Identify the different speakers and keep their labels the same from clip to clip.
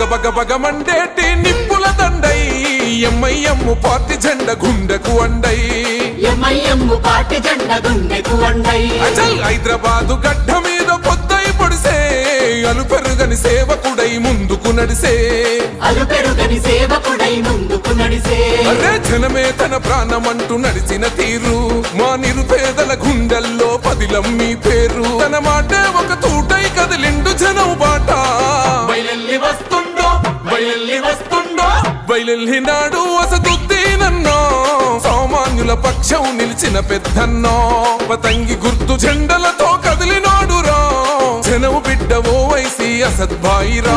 Speaker 1: బగబగమండేటి నిప్పుల దండై. ఎమ్మెయ్యమ్ము పార్టీ జెండ గుండెకు అండై.
Speaker 2: ఎంఐఎం పార్టీ జెండ గుండెకు వండై
Speaker 1: అచల్ హైదరాబాదు గడ్డ మీద పొద్దై పొడిసే. అలు పెరుగని సేవకుడై ముందుకు నడిసే.
Speaker 2: అలు పెరుగని సేవకుడై ముందుకు నడిసే.
Speaker 1: అరే జనమే తన ప్రాణమంటూ నడిచిన తీరు. మా నిరుపేదల గుండెల్లో పదిలం మీ పేరు. తన మాటే ఒక తూటై కదిలిండు జనం బాట.
Speaker 2: వస్తుండో బయలెల్లి నాడు
Speaker 1: వసతుద్ది నన్నో. సామాన్యుల పక్షం నిలిచిన పెద్దన్నో. పతంగి గుర్తు జెండలతో కదిలినాడురా. జనవు బిడ్డ ఓ వైసి అసద్భాయిరా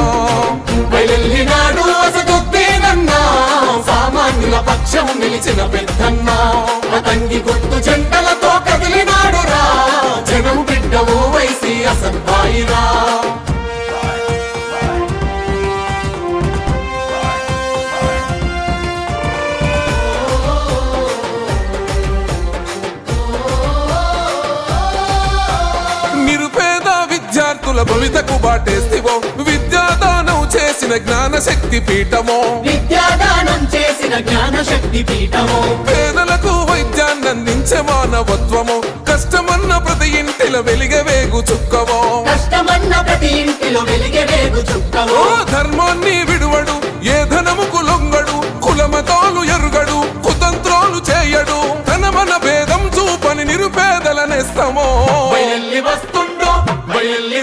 Speaker 1: విద్యార్థుల భవితకు బాటేస్తివో. విద్యాదానం చేసిన జ్ఞాన శక్తి పీఠమో
Speaker 2: విద్యాదానం చేసిన జ్ఞాన శక్తి పీఠము
Speaker 1: పేదలకు వైద్యాన్ని అందించే మానవత్వము. కష్టమన్న ప్రతి ఇంటిలో వెలిగే వేగు చుక్కవో
Speaker 2: కష్టమన్న ప్రతి ఇంటిలో వెలిగే వేగు చుక్కవు
Speaker 1: ధర్మాన్ని విడువడు ఏ ధనముకు లొంగడు కులమతాలు ఎరుగడు కుతంత్రాలు చేయడు. తన మన భేదం చూపని నిరుపేదల నేస్తమో.
Speaker 2: బయలెల్లి వస్తుండో వస్తుండో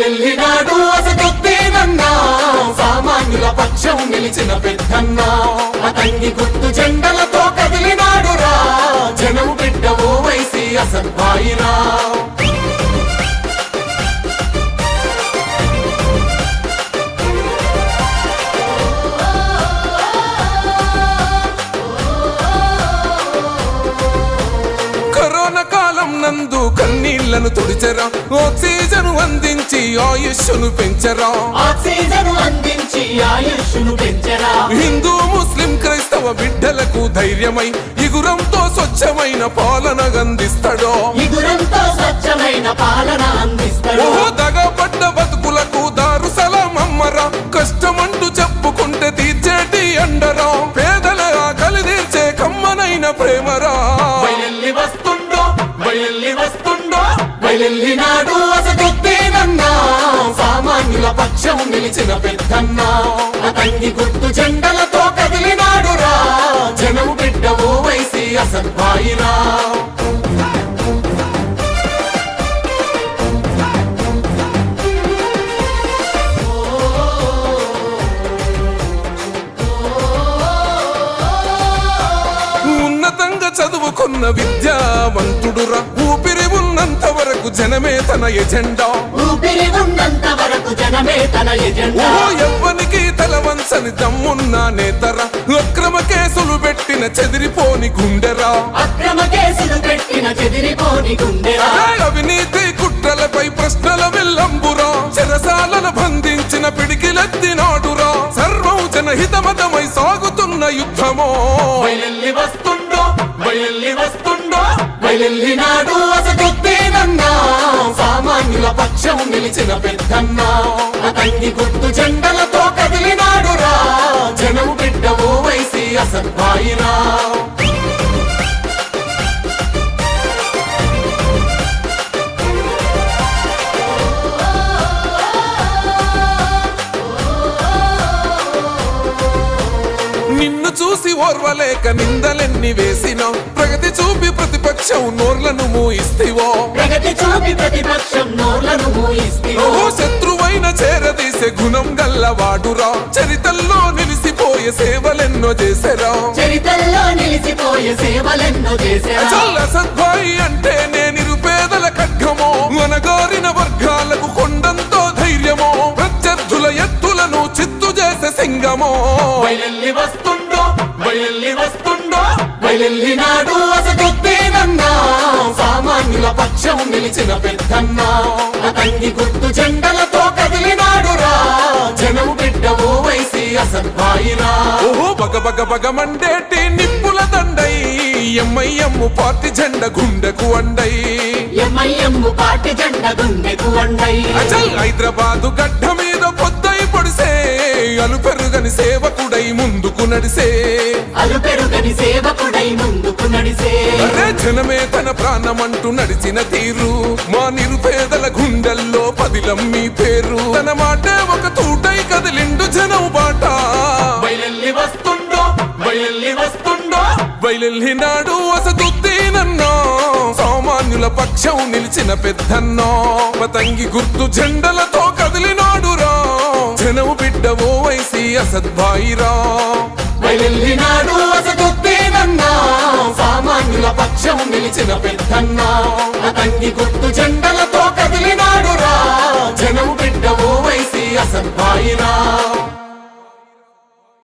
Speaker 2: బయలెల్లినాడు అసదుద్దేనన్నా సామాన్యుల పక్షం నిలిచిన పెద్దన్నా. అతంగి గుర్తు జెండలతో కదిలినాడు రా జనం బిడ్డ ఓ అసలు అసద్బాయిరా
Speaker 1: కరోనా కాలం నందు కన్నీళ్ళను తుడిచరా. ఓ అందించి ఆయుష్ను పెంచరా.
Speaker 2: ఆక్సిజన్ అందించి ఆయుష్ను పెంచరా.
Speaker 1: హిందూ ముస్లిం క్రైస్తవ బిడ్డలకు ధైర్యమై ఇగురంతో స్వచ్ఛమైన పాలన అందిస్తాడో.
Speaker 2: ఇగురంతో స్వచ్ఛమైన పాలన అందిస్తాడు.
Speaker 1: బతుకులకు దారు సలాం అమ్మరా. కష్టమంటూ చెప్పుకుంటే తీర్చేటి అండరా. పేదల ఆకలి తీర్చే కమ్మనైన ప్రేమరా.
Speaker 2: బయలెల్లి వస్తుండో బయలెల్లి వస్తుండో బయలెల్లినాడు సామాన్యుల పక్షం నిలిచిన పెద్దన్నా అతన్ని గుర్తు జెండలతో కదిలినాడురా జనం బిడ్డ ఓ వైసి అసద్బాయిరా
Speaker 1: ఉన్నతంగా చదువుకున్న విద్యావంతుడురా వరకు జనమే తన ఎజెండా. ఎవ్వనికి తల వంచని దమ్మున్న నేతరా. అక్రమ కేసులు పెట్టిన చెదిరిపోని గుండెరా.
Speaker 2: అక్రమ కేసులు పెట్టిన చెదిరిపోని గుండెరా.
Speaker 1: అదే అవినీతి కుట్రలపై ప్రశ్నల విల్లంబురా. చెరసాలన బంధించిన పిడికిలెత్తినాడురా సర్వం జనహితమతమై సాగుతున్న యుద్ధమో.
Speaker 2: బయలెల్లి వస్తుండో బయలెల్లి వస్తుండో లేదన్నా సామాన్యుల పక్షం నిలిచిన పెద్దన్నా. తంగి గుర్తు జెండలతో కదిలినాడురా. జనం బిడ్డ ఓ వైసి అసలు
Speaker 1: నిన్ను ఓర్వలేక నిందలెన్ని వేసినావు ప్రగతి చూపి ప్రతిపక్షం నోర్లను మూయిస్తివో.
Speaker 2: ప్రగతి చూపి ప్రతిపక్షం నోర్లను
Speaker 1: శత్రువైన చేరదీసే గుణం గల్లవాడురా చరితల్లో నిలిసిపోయే సేవలెన్నో చేసెరా.
Speaker 2: చరితల్లో నిలిచిపోయే సేవలెన్నో చేశారా
Speaker 1: చల్ల సద్భాయి అంటే నే నిరుపేదల ఖడ్గమో. అనగారిన వర్గాలకు కొండంతో ధైర్యమో. ప్రత్యర్థుల ఎత్తులను చిత్తు చేసే సింగమో.
Speaker 2: బయలెల్లి వస్తుండో బయలెల్లి వస్తుండో బయలెల్లినాడు అసదుద్దేనన్నా సామాన్యుల పక్షం నిలిచిన పెద్దన్నా. అతంగి గుర్తు జెండలతో కదిలినాడు రా జనం బిడ్డ ఓ వైసి అసద్బాయిరా
Speaker 1: ఓహో బగ బగ బగమండేటి నిప్పుల దండై. ఎమ్మెయ్యమ్ము పార్టీ జెండ గుండెకు అండై.
Speaker 2: ఎంఐఎం పార్టీ జెండ గుండెకు వండై
Speaker 1: అచల్ హైదరాబాదు గడ్డ మీద పొద్దై పొడిసే అలుపెరుగని సేవకుడై ముందుకు నడిసే.
Speaker 2: అలు పెరుగని సేవకుడై ముందుకు నడిసే.
Speaker 1: అరే జనమే తన ప్రాణమంటూ నడిచిన తీరు. మా నిరుపేదల గుండెల్లో పదిలం మీ పేరు. తన మాటే ఒక తూటై కదిలిండు జనం బాట.
Speaker 2: బయలెల్లి వస్తుండో బయలెల్లి వస్తుండో.
Speaker 1: సామాన్యుల పక్షం నిలిచిన పెద్దన్నో. పతంగి గుర్తు జెండలతో కదిలినాడురా. జనము బిడ్డ ఓ వైసి అసద్భాయిరా.
Speaker 2: వెళ్ళినాడు అసదుద్దీనన్నా సామాన్యుల పక్షం నిలిచిన పెద్దన్నా. అతంగి గుర్తు జెండలతో కదిలినాడు రా జనం బిడ్డ ఓ అసలు అసద్భాయిరా